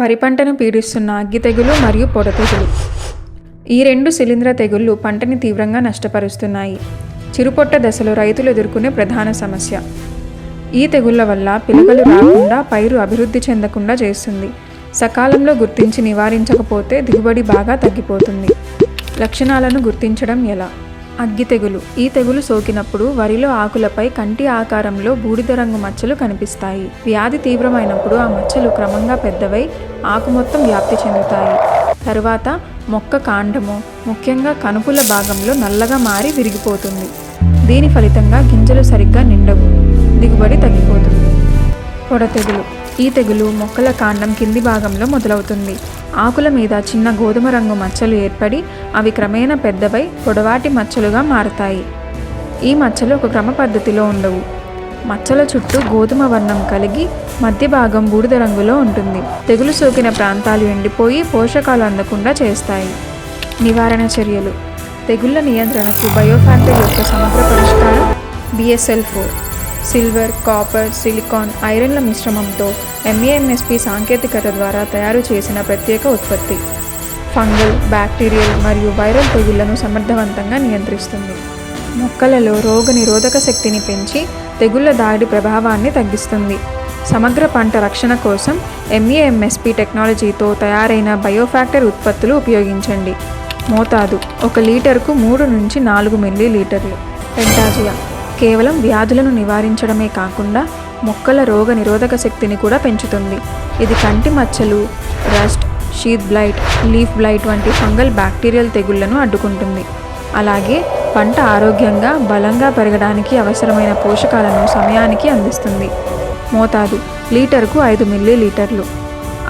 వరి పంటను పీడిస్తున్న అగ్గి తెగులు మరియు పొడ తెగులు. ఈ రెండు శిలీంద్ర తెగుళ్ళు పంటని తీవ్రంగా నష్టపరుస్తున్నాయి. చిరుపొట్ట దశలో రైతులు ఎదుర్కొనే ప్రధాన సమస్య. ఈ తెగుళ్ళ వల్ల పిలకలు రాకుండా పైరు అభివృద్ధి చెందకుండా చేస్తుంది. సకాలంలో గుర్తించి నివారించకపోతే దిగుబడి బాగా తగ్గిపోతుంది. లక్షణాలను గుర్తించడం ఎలా? అగ్గి తెగులు. ఈ తెగులు సోకినప్పుడు వరిలో ఆకులపై కంటి ఆకారంలో బూడిద రంగు మచ్చలు కనిపిస్తాయి. వ్యాధి తీవ్రమైనప్పుడు ఆ మచ్చలు క్రమంగా పెద్దవై ఆకు మొత్తం వ్యాప్తి చెందుతాయి. తరువాత మొక్క కాండము ముఖ్యంగా కనుపుల భాగంలో నల్లగా మారి విరిగిపోతుంది. దీని ఫలితంగా గింజలు సరిగ్గా నిండవు దిగుబడి తగ్గిపోతుంది. పొడ తెగులు ఈ తెగులు మొక్కల కాండం కింది భాగంలో మొదలవుతుంది. ఆకుల మీద చిన్న గోధుమ రంగు మచ్చలు ఏర్పడి అవి క్రమేణా పెద్దవై పొడవాటి మచ్చలుగా మారతాయి. ఈ మచ్చలు ఒక క్రమ పద్ధతిలో ఉండవు. మచ్చల చుట్టూ గోధుమ వర్ణం కలిగి మధ్య భాగం బూడిద రంగులో ఉంటుంది. తెగులు సోకిన ప్రాంతాలు ఎండిపోయి పోషకాలు అందకుండా చేస్తాయి. నివారణ చర్యలు. తెగుళ్ళ నియంత్రణకు బయోఫ్యాక్టర్ యొక్క సమగ్ర పరిష్కారం BSL four silver copper silicon ఐరన్ల మిశ్రమంతో ఎంఏఎంఎస్పి సాంకేతికత ద్వారా తయారు చేసిన ప్రత్యేక ఉత్పత్తి. ఫంగల్ బ్యాక్టీరియల్ మరియు వైరల్ తెగుళ్ళను సమర్థవంతంగా నియంత్రిస్తుంది. మొక్కలలో రోగ నిరోధక శక్తిని పెంచి తెగుళ్ళ దాడి ప్రభావాన్ని తగ్గిస్తుంది. సమగ్ర పంట రక్షణ కోసం ఎంఏఎంఎస్పి టెక్నాలజీతో తయారైన బయోఫ్యాక్టర్ ఉత్పత్తులు ఉపయోగించండి. మోతాదు ఒక లీటర్కు మూడు నుంచి నాలుగు మిల్లీ లీటర్లు పెంటాజియా కేవలం వ్యాధులను నివారించడమే కాకుండా మొక్కల రోగ నిరోధక శక్తిని కూడా పెంచుతుంది. ఇది కంటి మచ్చలు rust sheath blight leaf blight వంటి ఫంగల్ బ్యాక్టీరియల్ తెగుళ్ళను అడ్డుకుంటుంది. అలాగే పంట ఆరోగ్యంగా బలంగా పెరగడానికి అవసరమైన పోషకాలను సమయానికి అందిస్తుంది. మోతాదు లీటర్కు ఐదు మిల్లీ లీటర్లు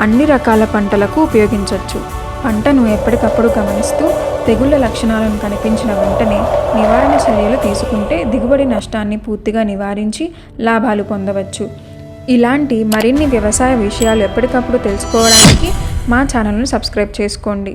అన్ని రకాల పంటలకు ఉపయోగించవచ్చు పంటను ఎప్పటికప్పుడు గమనిస్తూ తెగుళ్ళ లక్షణాలను కనిపించిన వెంటనే నివారణ చర్యలు తీసుకుంటే దిగుబడి నష్టాన్ని పూర్తిగా నివారించి లాభాలు పొందవచ్చు. ఇలాంటి మరిన్ని వ్యవసాయ విషయాలు ఎప్పటికప్పుడు తెలుసుకోవడానికి మా ఛానల్ను సబ్స్క్రైబ్ చేసుకోండి.